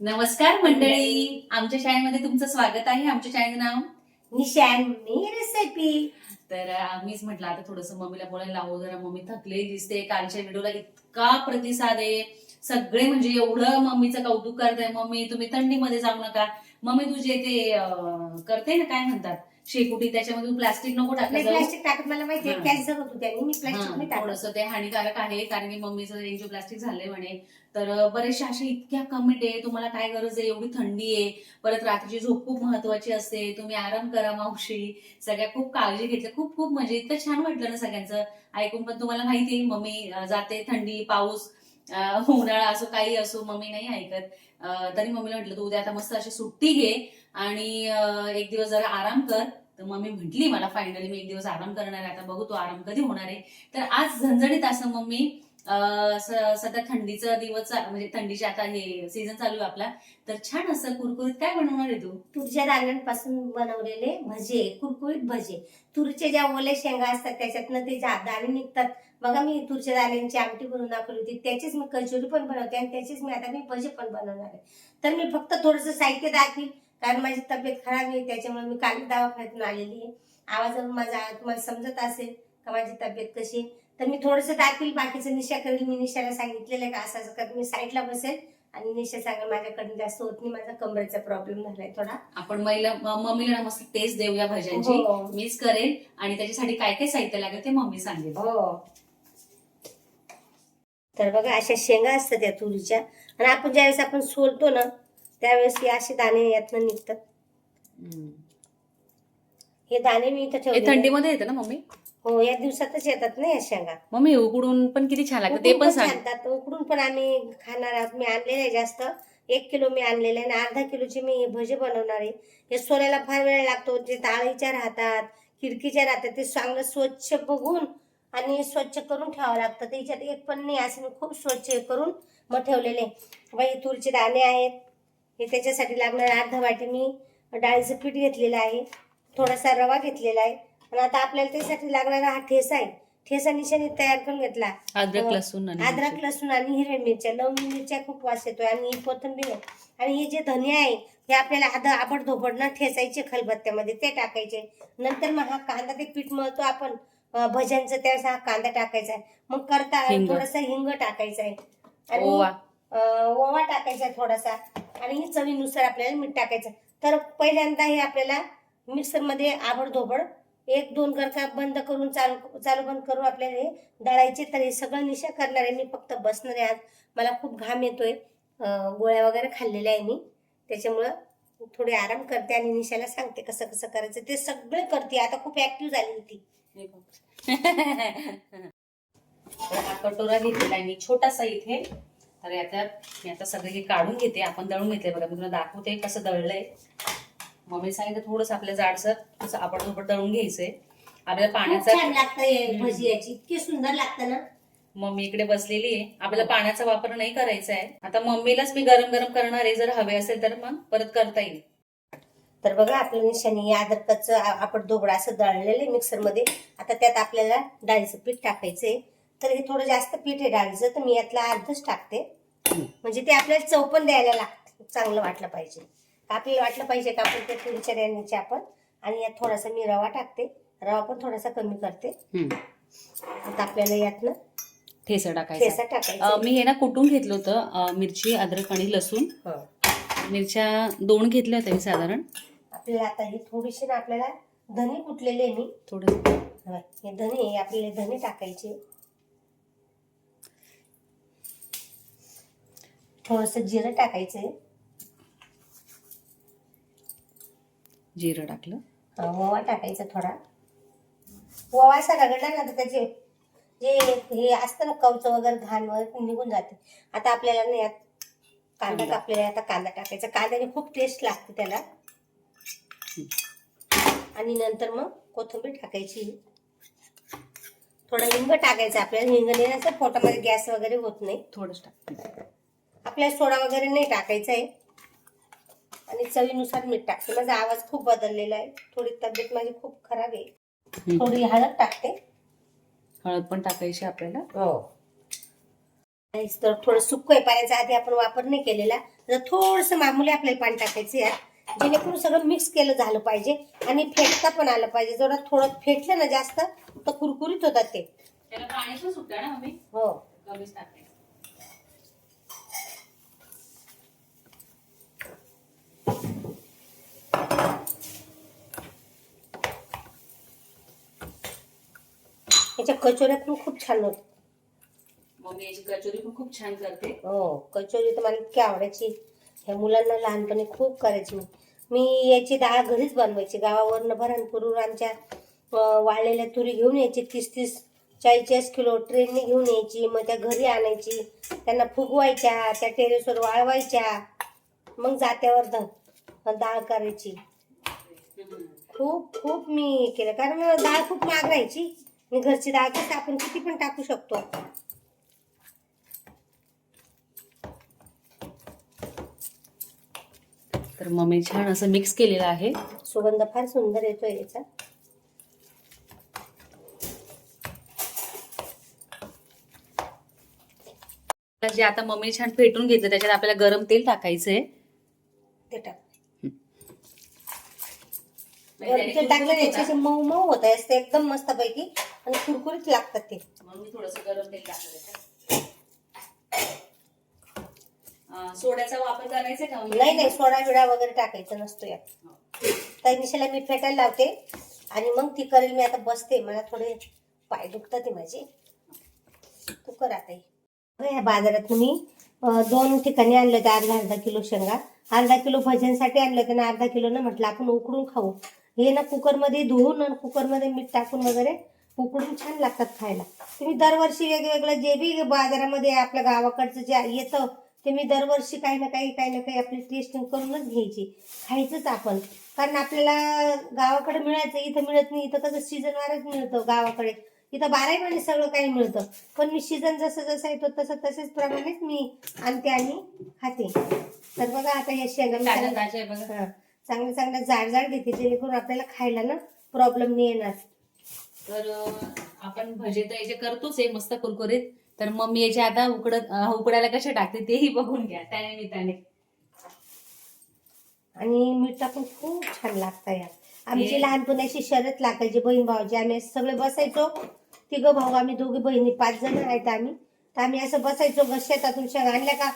नमस्कार मंडळी. आमच्या शाळेमध्ये तुमचं स्वागत आहे. आमच्या शाळेचं नाव? निशांनी रेसिपी तर आम्हीच म्हटलं आता थोडस मम्मीला बोलायला लावू. जरा मम्मी थकलेली दिसते. कालच्या व्हिडिओला इतका प्रतिसाद आहे. सगळे म्हणजे एवढं मम्मीचं कौतुक करताय. मम्मी तुम्ही थंडीमध्ये जाऊ नका. मम्मी तुझे ते करते ना काय म्हणतात? शेकुटी त्याच्यामध्ये प्लास्टिक नको टाकायचं. प्लास्टिक टाकत मला माहिती आहे. कॅन्सर होतो त्यांनी मी प्लास्टिक नाही टाकत. थोडस ते हानिकारक आहे कारण की मम्मीचं एन्जिओप्लास्टिक झालंय म्हणे तर बरेचसे असे इतक्या कमेंट आहे तुम्हाला काय गरज आहे एवढी थंडी आहे. परत रात्रीची झोप खूप महत्वाची असते. तुम्ही आराम करा मावशी. सगळ्या खूप काळजी घेतली. खूप खूप म्हणजे इतकं छान वाटलं ना सगळ्यांचं. ऐकून पण तुम्हाला माहिती आहे मम्मी जाते थंडी पाऊस उन्हाळा असो काही असो मम्मी नाही ऐकत. तरी मम्मीला म्हटलं तू उद्या आता मस्त अशी सुट्टी घे आणि एक दिवस जरा आराम कर. तर मम्मी म्हटली मला फायनली मी एक दिवस आराम करणार आहे. आता बघू तो आराम कधी होणार आहे. तर आज झणझणीत असं मम्मी सध्या थंडीचा दिवस म्हणजे थंडीचे आता हे सीझन चालू आहे आपला. तर छान असं कुरकुरीत काय बनवणार आहे तू? तुरच्या दाण्यांपासून बनवलेले भजे कुरकुरीत भजे. तुरचे ज्या ओले शेंगा असतात त्याच्यातनं ते ज्या दाणे निघतात. बघा मी तुरच्या दाण्यांची आमटी बनवून दाखवली होती. त्याचीच मी कचोरी पण बनवते आणि त्याचीच मी आता मी भजे पण बनवणार आहे. तर मी फक्त थोडंसं साहित्य दाखवील कारण माझी तब्येत खराब आहे त्याच्यामुळे मी काल दवाखान्यातून आलेली आहे. आवाजावरून माझा तुम्हाला समजत असेल का माझी तब्येत कशी. तर मी थोडंसं दाखवील बाकीचं निशा करेल मी निशाला सांगितलेलं आहे का असं असं कर मी साईडला बसेल आणि निशा सांगेल माझ्याकडून जास्त होत नाही माझा कमरेचा प्रॉब्लेम झालाय थोडा. आपण महिला मम्मीला मस्त टेस्ट देऊया भाज्यांची. हो. मीच करेल आणि त्याच्यासाठी काय काय साहित्य लागेल ते मम्मी सांगेल. हो. तर बघा अशा शेंगा असतात त्या तुरीच्या. आणि आपण ज्यावेळेस आपण सोलतो ना त्यावेळेस हे असे दाणे यातनं निघतात. हे दाणे मी इथं हे ठेवले थंडीमध्ये येतं ना मम्मी? हो या दिवसातच येतात ना या शेंगा. मम्मी उकडून पण किती छान लागतं ते उकडून पण सांग. छानतात. उकडून पण आम्ही खाणार आहोत. मी आणलेले आहे जास्त. एक किलो मी आणलेले आहे आणि अर्धा किलोचे मी भजे बनवणार आहे. हे सोलायला फार वेळ लागतो. जे ताळीच्या राहतात खिडकीच्या राहतात ते चांगलं स्वच्छ बघून आणि स्वच्छ करून ठेवावं लागतं. त्याच्यात एक पण नाही असं मी खूप स्वच्छ करून मग ठेवलेले. बाई तुरीचे दाणे आहेत. हे त्याच्यासाठी लागणार अर्धा वाटी मी डाळीचं पीठ घेतलेलं आहे. थोडासा रवा घेतलेला आहे. आणि आता आपल्याला त्यासाठी लागणारा हा ठेसा आहे. ठेसा निशाने तयार करून घेतला. अद्रक. लसूण आणि अद्रक. लसूण आणि हिरव्या मिरच्या. लवंग मिरच्या खूप वास येतोय आणि ही कोथिंबीर आणि हे जे धने आहे हे आपल्याला आधा आबड धोबड ना ठेचायचे खलबत्त्यामध्ये. ते टाकायचे. नंतर मग हा कांदा ते पीठ मळतो आपण. अं, भज्यांचं त्यावेळेस हा कांदा टाकायचा आहे. मग करता हिंग. थोडासा हिंग टाकायचा आहे. आणि ओवा. अं, ओवा टाकायचा आहे थोडासा. आणि चवीनुसार आपल्याला मीठ टाकायचं तर पहिल्यांदा हे आपल्याला मिक्सरमध्ये आबड धोबड एक दोन गरका बंद करून चालू चालू बंद करून आपल्याला हे दळायचे. तर हे सगळं निशा करणार आहे. मी फक्त बसणार आहे आज. मला खूप घाम येतोय. अं, गोळ्या वगैरे खाल्लेल्या आहे मी. त्याच्यामुळं थोडे आराम करते आणि निशाला सांगते कसं कसं करायचं. ते सगळे करते. आता खूप ऍक्टिव्ह झाली होती. तर हा कटोरा घेतलेला आहे मी छोटासा इथे. तर याच्यात मी आता सगळे हे काढून घेते. आपण दळून घेतले बघा. मी तुला दाखवते कसं दळलंय. मम्मी सांगितलं थोडंसं आपल्या जाडसर थोडंसं आपण दळून घ्यायचंय. आपल्याला पाण्याचा भजी याची. इतकी सुंदर लागतं ना. मम्मी इकडे बसलेली आहे. आपल्याला पाण्याचा वापर नाही करायचा आहे आता मम्मीलाच मी गरम गरम करणार. आहे जर हवे असेल तर मग परत करता येईल. तर बघा आपल्या निशाने या अदरकाचं आपण दोबडा असं दळलेलं आहे मिक्सरमध्ये. आता त्यात आपल्याला डाळीचं पीठ टाकायचंय. तर हे थोडं जास्त पीठ आहे डाळीचं तर मी यातला अर्धच टाकते. म्हणजे ते आपल्याला चव पण द्यायला लागतं. चांगलं वाटलं पाहिजे. आपल्याला वाटलं पाहिजे का आपण ते रेणीचे आपण? आणि यात थोडासा मी रवा टाकते. रवा पण थोडासा कमी करते. आता आपल्याला यातनं ठेसा टाकायचा. ठेसा टाकायचा. मी हे ना कुटून घेतलं होतं मिरची अद्रक आणि लसूण. हं. मिरच्या दोन घेतल्या होत्या मी साधारण. आपल्याला आता ही थोडीशी ना आपल्याला धने कुटलेले आहे मी. थोडं. हं, हे धने आपल्याला धने टाकायचे. थोडस जिरं टाकायचंय जिरं टाकलं. ओवा टाकायचा थोडा. ओवा असा रगडला ना तर त्याचे जे हे असतं ना कवच वगैरे घाण वगैरे निघून जाते. आता आपल्याला ना यात कांदा. आपल्याला आता कांदा टाकायचा. कांद्याने खूप टेस्ट लागते त्याला. आणि नंतर मग कोथिंबीर टाकायची. थोडा हिंग टाकायचा आपल्याला. हिंग नाही पोटामध्ये गॅस वगैरे होत नाही. थोडंच टाक आपल्याला सोडा वगैरे नाही टाकायचा आहे. आणि चवीनुसार मीठ टाकते. माझा आवाज खूप बदललेला आहे. थोडी तब्येत माझी खूप खराब आहे. थोडी हळद टाकते. हळद पण टाकायची आपल्याला. हो. तर थोडं सुक्क आहे. पाण्याचा आधी आपण वापर नाही केलेला. तर थोडंसं मामूली आपल्याला पाणी टाकायचं यात. जेणेकरून सगळं मिक्स केलं झालं पाहिजे. आणि फेटता पण आलं पाहिजे. जरा थोडं फेटलं ना जास्त तर कुरकुरीत होतात ते. हो. याच्या कचोऱ्या पण खूप छान होत. याची कचोरी पण खूप छान करते. हो कचोरी तर मला इतकी आवडायची. ह्या मुलांना लहानपणी खूप करायची मी. मी याची डाळ घरीच बनवायची. गावावरनं भरणपूरवर आमच्या वाळलेल्या तुरी घेऊन यायची. तीस तीस चाळीस चाळीस किलो ट्रेनने घेऊन यायची. मग त्या घरी आणायची. त्यांना फुगवायच्या त्या टेरेसवर वाळवायच्या. मग जात्यावर ध- डाळ करायची. खूप खूप मी केलं. कारण डाळ खूप महाग राहायची. आणि घरची डाळ कसं आपण किती पण टाकू शकतो. तर मम्मी छान असं मिक्स केलेलं आहे. सुगंध फार सुंदर येतोय याचा. जे आता मम्मी छान फेटून घेतलं त्याच्यात आपल्याला गरम तेल टाकायचंय. ते टाक. म्हणजे टाकलं याचे मऊ मऊ होत असते एकदम मस्त पैकी आणि कुरकुरीत लागतात ते. म्हणून मी थोडस गरम तेल टाकलं सोड्याचा वापर करायचा का मम्मी? नाही नाही सोडा बिडा वगैरे टाकायचं नसतो यात. हो. त्या निशाला मी फेटायला लावते आणि मग ती करेल मी आता बसते. मला थोडे पाय दुखतात ते माझे. तू कर आता ह्या बाजारात मी दोन ठिकाणी आणलं होतं अर्धा अर्धा किलो शेंगा. अर्धा किलो भजनसाठी आणलं होतं ना अर्धा किलो ना म्हटलं आपण उकडून खाऊ. हे ना कुकरमध्ये धुवून आणि कुकरमध्ये मीठ टाकून वगैरे उकडून छान लागतात खायला. तुम्ही दरवर्षी वेगवेगळं जे बी बाजारामध्ये आपल्या गावाकडचं जे येतं ते मी दरवर्षी काही ना काही काही ना काही आपली टेस्टिंग करूनच घ्यायची. खायचंच आपण. कारण आपल्याला गावाकडे मिळायचं इथं मिळत नाही इथं कसं सीझनवारच मिळतं गावाकडे. इथं बाराही महिने सगळं काही मिळतं. पण मी सीझन जसं जसं येतो तसं तसेच प्रमाणेच मी आणते आणि खाते. तर बघा आता हे शेंगा चांगलं चांगलं जाड जाड घेते जेणेकरून आपल्याला खायला ना प्रॉब्लेम नाही येणार. तर आपण भजे तर याचे करतोच आहे मस्त कुरकुरीत. तर मम्मी याचे आता उकडत उकडायला कसे टाकते तेही बघून घ्या त्या निमित्ताने आणि मीठ टाकून खूप छान लागतं या आमची लहानपणी अशी शर्यत लागायची बहीण भावाची आम्ही सगळे बसायचो. तिघं भाऊ आम्ही दोघी बहिणी पाच जण आहेत आम्ही. तर आम्ही असं बसायचो ग शेतातून शेंगा आणल्या का?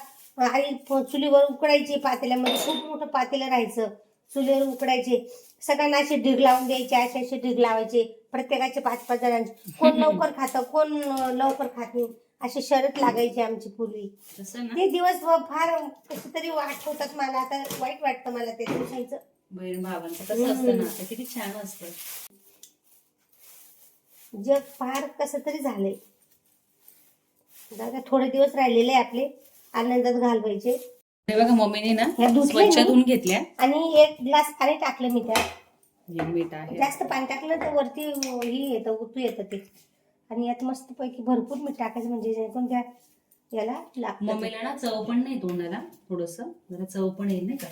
आई चुलीवर उकडायची पातेल्यामध्ये खूप मोठं पातेलं राहायचं. चुलीवर उकडायचे. सगळ्यांना असे ढीग लावून द्यायचे असे असे ढीग लावायचे. प्रत्येकाचे पाच पाच जणांचे. कोण लवकर खातं कोण लवकर खात नाही. अशी शर्यत लागायची आमची पूर्वी. ते दिवस फार कसे तरी आठवतात मला. आता वाईट वाटतं मला ते दिवसांचं. बहीण भावांचं कसं असतं ना. ते किती छान असतं. जग फार कसं तरी झालंय. दादा थोडे दिवस राहिलेले आपले. आनंदात घालवायचे. हे बघा मम्मीने ना स्वच्छ? धुवून घेतल्या. आणि एक ग्लास पाणी टाकलं मी त्यात. हे मीठ आहे. जास्त पाणी टाकलं तर वरती ही येतं उतू येतं ते. आणि यात मस्त पैकी भरपूर मीठ टाकायचं म्हणजे जेणेकरून त्या याला लागतं. मम्मीला ना चव पण नाही तोंडाला थोडस. जरा चव पण येईल नाही का?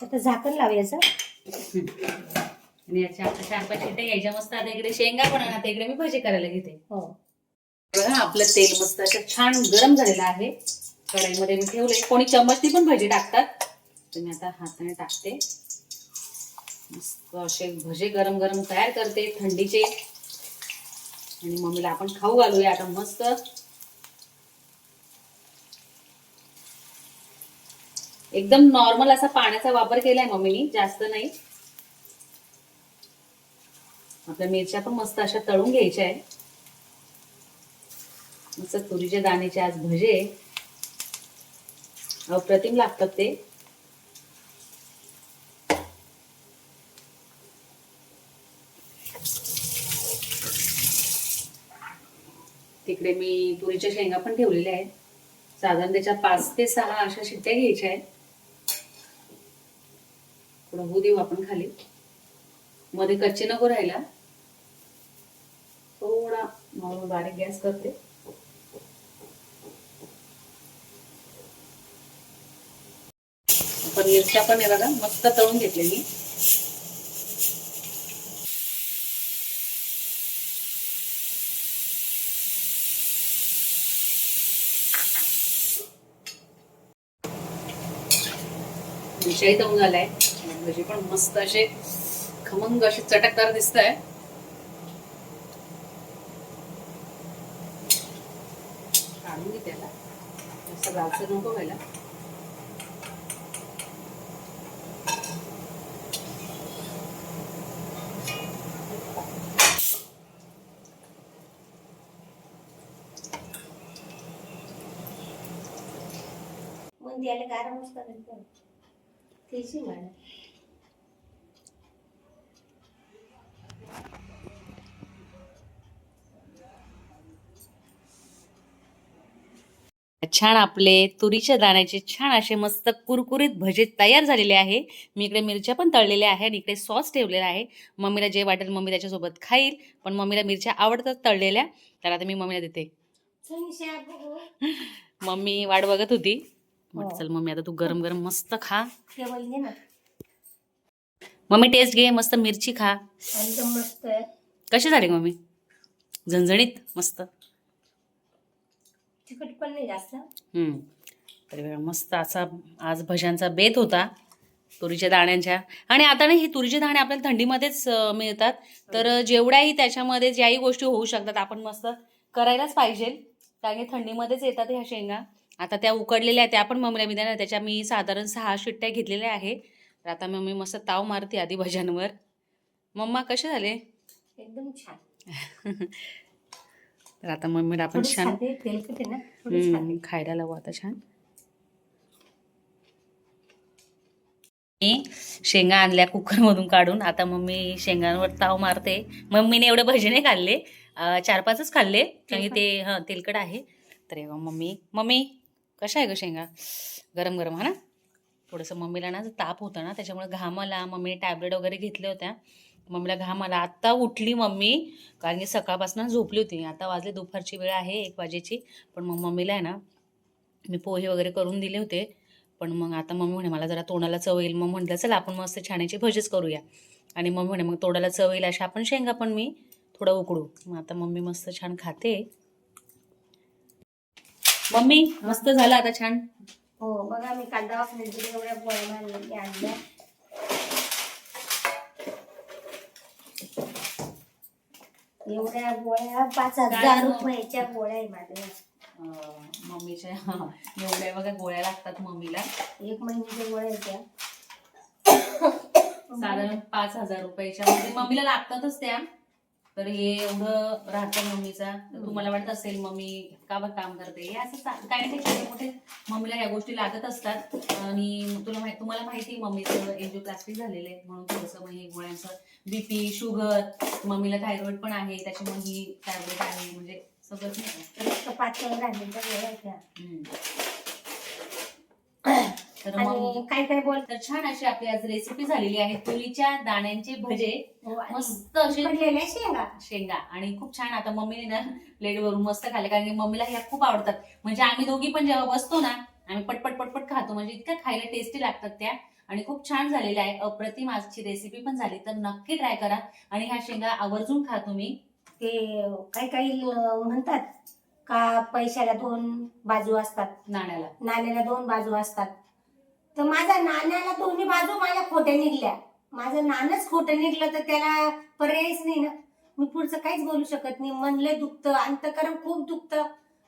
आता झाकण लावायचं. आणि याच्या आता चार पाच घ्यायच्या मस्त आता इकडे शेंगा पण आहे ना, आता इकडे मी भजी करायला घेते. हो. बघा आपलं तेल मस्त असं छान गरम झालेलं आहे. कढईमध्ये मी ठेवलंय. कोणी चम्मचनी पण भजी टाकतात. मी आता हाताने टाकते. मस्त असे भजे गरम गरम तयार करते थंडीचे. आणि मम्मीला आपण खाऊ घालूया आता मस्त. एकदम नॉर्मल असा पाण्याचा वापर केलाय मम्मीनी जास्त नाही. आपल्या मिरच्या पण मस्त अशा तळून घ्यायच्या आहे मस्त तुरीच्या दाण्याचे आज भजे. अप्रतिम लागतात ते. तिकडे मी तुरीच्या शेंगा पण ठेवलेल्या आहेत. साधारण त्याच्या पाच ते सहा अशा शिट्ट्या घ्यायच्या आहेत. थोडं होऊ देऊ आपण खाली. मध्ये कच्चे नको राहायला. मग बारीक गॅस करते. पण मिरच्या पण आहे बघा मस्त तळून घेतले मी मिरच्याही तळून झालाय म्हणजे पण मस्त असे खमंग असे चटकदार दिसत आहे लालसर नको व्हायला. मग द्यायला गारमच करायचं तेची मॅडम छान आपले तुरीच्या दाण्याचे छान असे मस्त कुरकुरीत भजे तयार झालेले आहे. मी इकडे मिरच्या पण तळलेल्या आहे आणि इकडे सॉस ठेवलेला आहे. मम्मीला जे वाटेल मम्मी त्याच्यासोबत खाईल पण मम्मीला मिरच्या आवडतात तळलेल्या तर आता मी मम्मीला देते. मम्मी वाट बघत होती. म्हटलं हो. चल मम्मी आता तू गरम गरम मस्त खा. मम्मी टेस्ट घे मस्त मिरची खा. एकदम मस्त. आहे कशी झाली मम्मी? झणझणीत मस्त. तिखट पण नाही जास्त. हम्म. तर बघा, मस्त असा आज भज्यांचा बेत होता तुरीच्या दाण्यांच्या. आणि आता ना ही तुरीचे दाणे आपल्याला थंडीमध्येच अं, मिळतात. तर जेवढ्याही त्याच्यामध्ये ज्याही गोष्टी होऊ शकतात आपण मस्त करायलाच पाहिजे. कारण की थंडीमध्येच येतात ह्या शेंगा. आता त्या उकडलेल्या आहेत त्या पण मम्मीला मी देणार त्याच्या मी साधारण सहा शिट्ट्या घेतलेल्या आहे तर आता मम्मी मस्त ताव मारते आधी भज्यांवर. मम्मा कसे झाले? एकदम छान. तर आता मम्मीला आपण छान खायला लावू आता छान. मी शेंगा आणल्या कुकरमधून काढून. आता मम्मी शेंगांवर ताव मारते. मम्मीने एवढे भजे नाही खाल्ले. चार पाचच खाल्ले. की ते हं तेलकट आहे. तर मम्मी. मम्मी कशा आहे ग शेंगा? गरम गरम हा ना? थोडंसं मम्मीला ना ताप होता ना त्याच्यामुळे घाम आला मम्मीने टॅबलेट वगैरे घेतल्या होत्या. मम्मीला घाम आला आत्ता उठली मम्मी कारण की सकाळपासून झोपली होती. आता वाजले दुपारची वेळ आहे एक वाजेची. पण मग मम्मीला आहे ना मी पोहे वगैरे करून दिले होते. पण मग आता मम्मी म्हणे मला जरा तोंडाला चव येईल. मग म्हटलं चला आपण मस्त छाण्याची भजीच करूया. आणि मम्मी म्हणे मग तोंडाला चव येईल अशा आपण शेंगा पण मी थोडं उकडू. मग आता मम्मी मस्त छान खाते. मम्मी मस्त झालं आता छान? हो बघा मी काल दवाखान्यात गेले एवढ्या गोळ्या पाच हजार? रुपयाच्या गोळ्या आहे माझ्या. मम्मीच्या एवढ्या बघा गोळ्या लागतात मम्मीला. एक महिन्याच्या गोळ्या होत्या साधारण पाच हजार रुपयाच्या. म्हणजे मम्मीला लागतातच त्या. तर हे एवढं राहतं मम्मीचा. तर तुम्हाला वाटत असेल मम्मी का बरं काम करते? हे असं काही नाही छोटे मोठे मम्मीला या गोष्टी लागत असतात. आणि तुला माहिती तुम्हाला माहिती मम्मीचं एन्जिओप्लास्टिक झालेलं आहे म्हणून थोडंसं मग हे गोळ्यांचं बीपी शुगर मम्मीला थायरॉइड पण आहे त्याच्यामुळे ही टॅबलेट आहे म्हणजे सगळंच नाही का? रक्त पातळ आणि काय काय बोल तर छान अशी आपली आज रेसिपी झालेली आहे. तुरीच्या दाण्यांचे भजे. मस्त असे पडलेल्या शेंगा. शेंगा. आणि खूप छान आता मम्मीने ना प्लेट वरून मस्त खाल्ले. कारण की मम्मीला ह्या खूप आवडतात. म्हणजे आम्ही दोघी पण जेव्हा बसतो ना आम्ही पटपट पटपट खातो. म्हणजे इतक्या खायला टेस्टी लागतात त्या. आणि खूप छान झालेल्या आहे. अप्रतिम आजची रेसिपी पण झाली. तर नक्की ट्राय करा. आणि ह्या शेंगा आवर्जून खा तुम्ही. ते काही काही अं, म्हणतात का पैशाला दोन बाजू असतात. नाण्याला. नाण्याला दोन बाजू असतात. तर माझ्या नाण्याला दोन्ही बाजू माझ्या खोट्या निघल्या. माझं नाणंच खोटं निघलं तर त्याला पर्यायच नाही ना. मी पुढचं काहीच बोलू शकत नाही. मन लय दुखतं अंतकरण खूप दुखतं.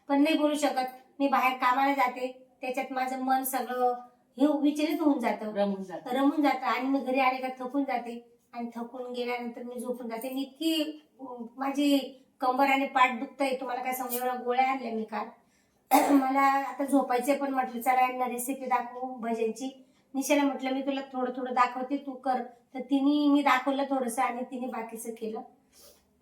पण नाही बोलू शकत. मी बाहेर कामाला जाते. त्याच्यात माझं मन सगळं हे विचलित होऊन जातं. रमून जात. रमून जातं. आणि मी घरी आले का थकून जाते. आणि थकून गेल्यानंतर मी झोपून जाते. आणि इतकी माझी कंबर आणि पाठ दुखतंय. तुम्हाला काय समजा गोळ्या आणल्या मी काल. मला आता झोपायचे पण म्हटलं चला यांना रेसिपी दाखवू भजनची. निशाला म्हटलं मी तुला थोडं थोडं दाखवते तू कर. तर तिने मी दाखवलं थोडंसं आणि तिने बाकीचं केलं.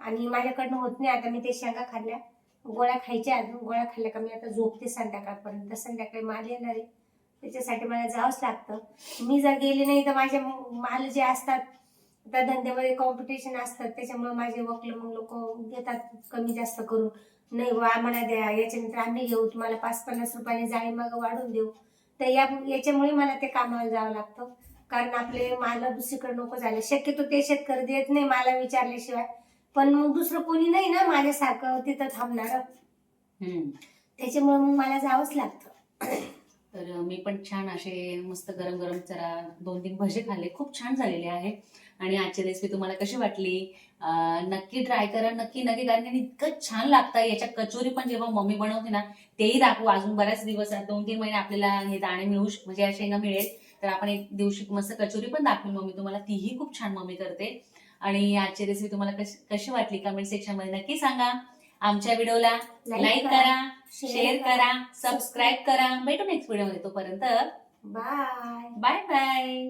आणि माझ्याकडनं होत नाही आता मी ते शेंगा खाल्ल्या. गोळ्या खायच्या अजून गोळ्या खाल्ल्या का मी आता झोपते संध्याकाळपर्यंत. संध्याकाळी माल येणार आहे. त्याच्यासाठी मला जावंच लागतं. मी जर गेले नाही तर माझे माल जे असतात त्या धंद्यामध्ये कॉम्पिटिशन असतात त्याच्यामुळे माझे वकील मग लोक घेतात कमी जास्त करून. नाही बा आम्हाला द्या याच्यानंतर आम्ही घेऊ तुम्हाला पाच पन्नास रुपयाने जाळी मग वाढून देऊ. तर या याच्यामुळे मला ते कामाला जावं लागतं. कारण आपले माल दुसरीकडे नको झाले शक्यतो ते शेतकरी देत नाही मला विचारल्याशिवाय. पण मग दुसरं कोणी नाही ना माझ्यासारखं तिथं थांबणार. त्याच्यामुळे मग मला जावंच लागतं. तर मी पण छान असे मस्त गरम गरम जरा दोन तीन भजे खाल्ले. खूप छान झालेले आहे. आणि आजची रेसिपी तुम्हाला कशी वाटली? नक्की ट्राय करा नक्की नक्की कारण इतकं छान लागतं याच्या कचोरी पण जेव्हा मम्मी बनवते ना तेही दाखवू. अजून बऱ्याच दिवस. दोन तीन महिने आपल्याला हे दाणे मिळू म्हणजे या शेंगा मिळेल. तर आपण एक दिवशी मस्त कचोरी पण दाखवून मम्मी तुम्हाला. तीही खूप छान मम्मी करते. आणि आजची रेसिपी तुम्हाला कशी कशी वाटली? कमेंट सेक्शनमध्ये नक्की सांगा. आमच्या व्हिडिओला लाईक करा शेअर करा सबस्क्राईब करा. भेटू नेक्स्ट व्हिडिओमध्ये तोपर्यंत. Bye bye bye